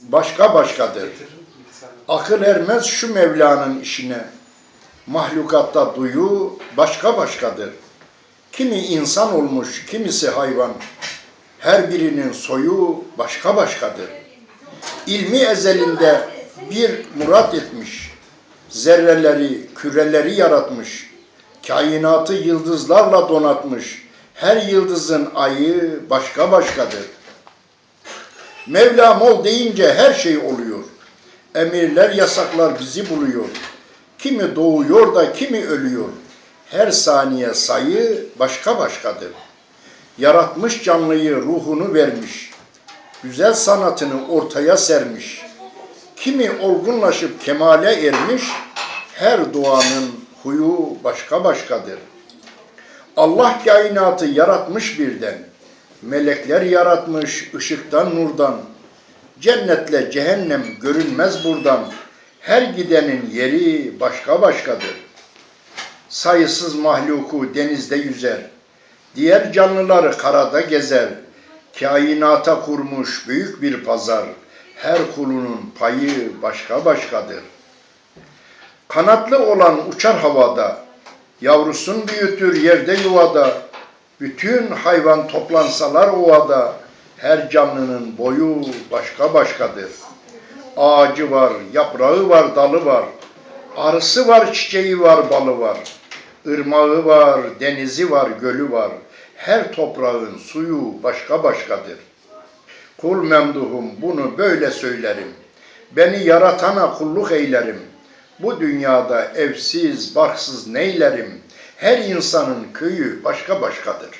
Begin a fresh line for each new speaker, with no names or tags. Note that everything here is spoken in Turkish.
başka başkadır. Akıl ermez şu Mevla'nın işine. Mahlukatta duyu başka başkadır. Kimi insan olmuş, kimisi hayvan. Her birinin soyu başka başkadır. İlmi ezelinde bir murat etmiş. Zerreleri, küreleri yaratmış. Kainatı yıldızlarla donatmış. Her yıldızın ayı başka başkadır. Mevlam ol deyince her şey oluyor. Emirler, yasaklar bizi buluyor. Kimi doğuyor da kimi ölüyor. Her saniye sayı başka başkadır. Yaratmış canlıyı, ruhunu vermiş. Güzel sanatını ortaya sermiş. Kimi olgunlaşıp kemale ermiş. Her duanın huyu başka başkadır. Allah kainatı yaratmış birden. Melekler yaratmış ışıktan nurdan. Cennetle cehennem görünmez buradan. Her gidenin yeri başka başkadır. Sayısız mahluku denizde yüzer. Diğer canlıları karada gezer. Kainata kurmuş büyük bir pazar. Her kulunun payı başka başkadır. Kanatlı olan uçar havada. Yavrusun büyütür yerde yuvada. Bütün hayvan toplansalar ovada. Her canlının boyu başka başkadır. Ağacı var, yaprağı var, dalı var. Arısı var, çiçeği var, balı var. Irmağı var, denizi var, gölü var. Her toprağın suyu başka başkadır. Kul memduhum bunu böyle söylerim. Beni yaratana kulluk eylerim. Bu dünyada evsiz, barksız neylerim? Her insanın köyü başka başkadır.